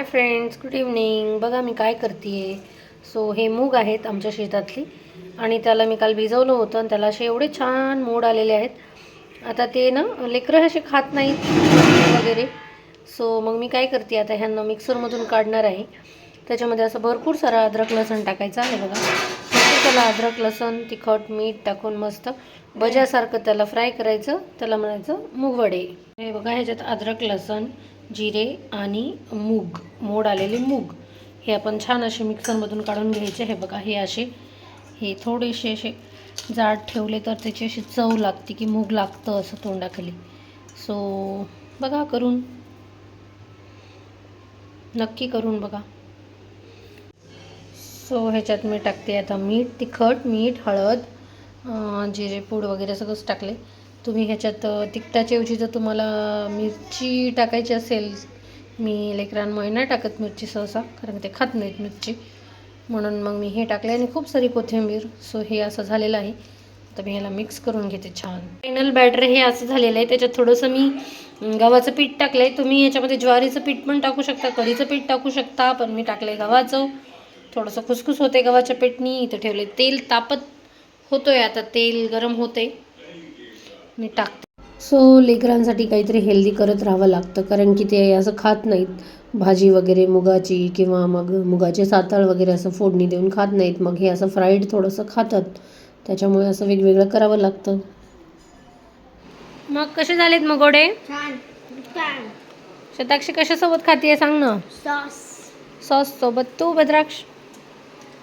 Hi friends good evening बघा मी काय करते सो हे मूग आहेत आमच्या शेतातली. आणि त्याला मी काल भिजवलं होतं आणि त्याला असे एवढे छान मोड आलेले आहेत. आता ते ना लेकरं असे खात नाहीत वगैरे. सो मग मी काय करते आता ह्यांना मिक्सरमधून काढणार आहे. त्याच्यामध्ये असं भरपूर सारा अद्रक लसण टाकायचं आहे बघा. त्याला अद्रक लसण तिखट मीठ टाकून मस्त भज्यासारखं त्याला फ्राय करायचं. त्याला म्हणायचं मुगवडे. हे बघा ह्याच्यात अद्रक लसण जिरे आणि मूग मोड आलेले मूग. हे आपण छान असे मिक्सरमधून काढून घ्यायचे. हे बघा हे असे. हे थोडेसे असे जाड ठेवले तर त्याची अशी चव लागते की मूग लागतं असं तोंडाखाली. सो बघा करून. नक्की करून बघा. सो ह्याच्यात मी टाकते आता मीठ तिखट मीठ हळद जिरे पूड वगैरे सगळंच टाकले. तुम्ही ह्याच्यात अं, तिखटाच्या ऐवजी जर तुम्हाला मिरची टाकायची असेल मी लेकरांमुळे नाही टाकत मिरची सहसा कारण ते खात नाहीत मिरची. म्हणून मग मी हे टाकले आणि खूप सारी कोथिंबीर सो हे असं झालेलं आहे. तर मी ह्याला मिक्स करून घेते छान. फायनल बॅटर हे असं झालेलं आहे. त्याच्यात थोडंसं मी गव्हाचं पीठ टाकलं आहे तुम्ही याच्यामध्ये ज्वारीचं पीठ पण टाकू शकता कढीचं पीठ टाकू शकता पण मी टाकलं आहे गव्हाचं. थोडंसं खुसखुस होते गव्हाच्या पीठनी इथं ठेवले तेल तापत होतो आहे आता तेल गरम होते मी टाकते. सो लेकरांसाठी काहीतरी हेल्दी करत राहावं लागतं कारण की ते असं खात नाहीत. भाजी वगैरे मुगाची किंवा मग मुगाचे सातळ वगैरे असं फोडणी देऊन खात नाहीत. मग हे असं फ्राईड थोडंसं खातात. त्याच्यामुळे असं वेगवेगळं करावं लागतं. मग कसे झालेत मग गोडे? छान. शताक्षी कशासोबत खातीये सांग ना. सॉस सॉस सोबत तू भद्राक्ष?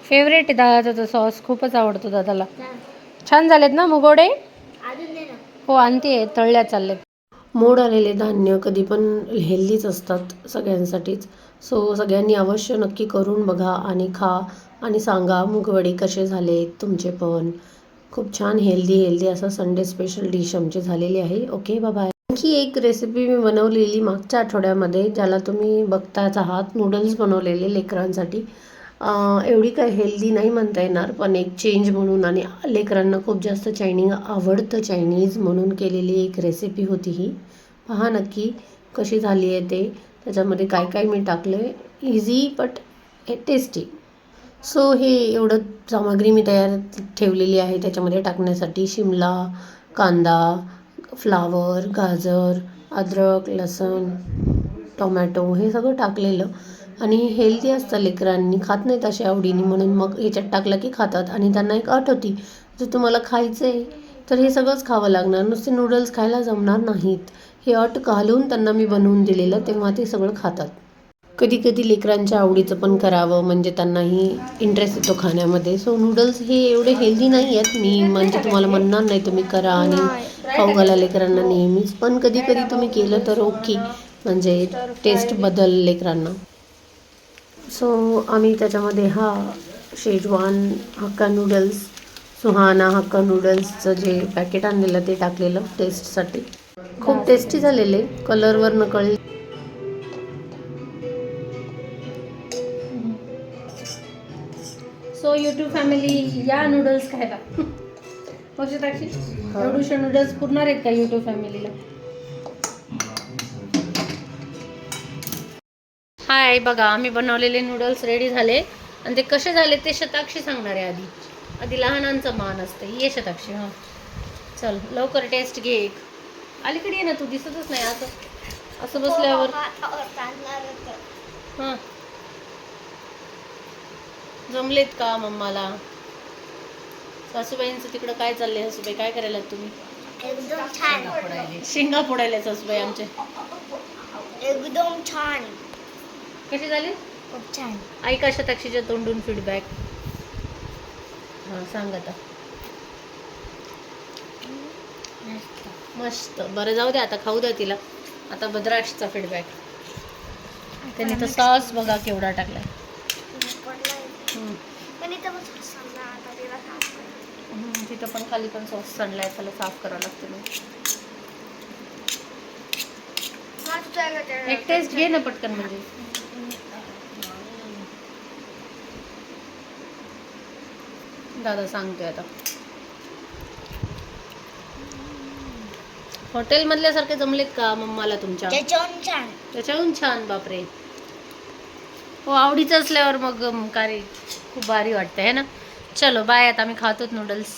फेवरेट आहे दादाचा सॉस खूपच आवडतो दादाला. छान. झालेत ना मुगोडे हो आणते तळल्या चालले मोड आलेले धान्य कधी पण हेल्दीच असतात सगळ्यांसाठीच. सो सगळ्यांनी अवश्य नक्की करून बघा आणि खा आणि सांगा मुगवडे कसे झाले तुमचे पण. खूप छान हेल्दी हेल्दी असं संडे स्पेशल डिश आमची झालेली आहे. ओके बाय आणखी एक रेसिपी मी बनवलेली मागच्या आठवड्यामध्ये ज्याला तुम्ही बघताच आहात नूडल्स बनवलेले लेकरांसाठी. एवढी काय हेल्दी नाही म्हणता येणार पण एक चेंज म्हणून आणि लेकरांना खूप जास्त चायनिंग आवडतं चायनीज म्हणून केलेली एक रेसिपी होती ही. पहा नक्की कशी झाली आहे ते. त्याच्यामध्ये काय काय मी टाकलं आहे इझी बट हे टेस्टी सो हे एवढं सामग्री मी तयार ठेवलेली आहे. त्याच्यामध्ये टाकण्यासाठी शिमला कांदा फ्लावर गाजर अद्रक लसण टोमॅटो हे सगळं टाकलेलं. आणि हेल्दी असतं लेकरांनी. खात नाहीत अशा आवडीने. म्हणून मग ह्याच्यात टाकलं की खातात. आणि त्यांना एक अट होती. जर तुम्हाला खायचं आहे तर हे सगळंच खावं लागणार. नुसते नूडल्स खायला जमणार नाहीत. हे अट घालून त्यांना मी बनवून दिलेलं तेव्हा ते सगळं खातात. कधी कधी लेकरांच्या आवडीचं पण करावं म्हणजे त्यांनाही इंटरेस्ट येतो खाण्यामध्ये. सो नूडल्स हे एवढे हेल्दी नाही आहेत. मी म्हणजे तुम्हाला म्हणणार नाही तुम्ही करा आणि खाऊ घाला लेकरांना नेहमीच. पण कधी कधी तुम्ही केलं तर ओके म्हणजे टेस्ट बदल लेकरांना. सो आम्ही त्याच्यामध्ये हा Schezwan hakka noodles Suhana hakka नूडल्सचं जे पॅकेट आणलेलं ते टाकलेलं टेस्टसाठी खूप टेस्टी झालेले कलरवर न कळले सो यूट्यूब फॅमिली या नूडल्स खायला. एवढूशे नूडल्स पुरणार आहेत का यूट्यूब फॅमिलीला हाय बघा आम्ही बनवलेले नूडल्स रेडी झाले. आणि ते कसे झाले ते शताक्षी सांगणार आहे आधी. आधी लहानांचं मान असतं. ये शताक्षी हां. चल लवकर टेस्ट घे एक. अलीकडे ये ना तू दिसतच नाही असं. असं बसल्यावर. हां जमलेत का मम्माला? सासूबाईंचं तिकडं काय चाललंय सासूबाई? काय करायला तुम्ही? एकदम छान. शेंगा फोडायला सासूबाई आमचे एकदम छान. कसे झाले? खूप छान. ऐका शताक्षीच्या तोंडून फीडबॅक हां सांग आता. मस्त. बरं जाऊ द्या आता खाऊ द्या तिला. आता बद्राक्षचा फीडबॅक त्यांनी तर सॉस बघा केवढा टाकलाय. तिथं पण खाली पण सॉस सांडलाय त्याला साफ करावं लागतं. एक टेस्ट घे ना पटकन म्हणजे. दादा सांगतोय आता. हॉटेल मधल्यासारखे जमलेत का मम्माला तुमच्या? त्याच्याहून छान. त्याच्याहून छान बापरे. हो आवडीचं असल्यावर मग काय खूप भारी वाटतं आहे ना? चलो बाय आता आम्ही खातोच नूडल्स